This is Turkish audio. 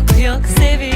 yok yok seviyorum.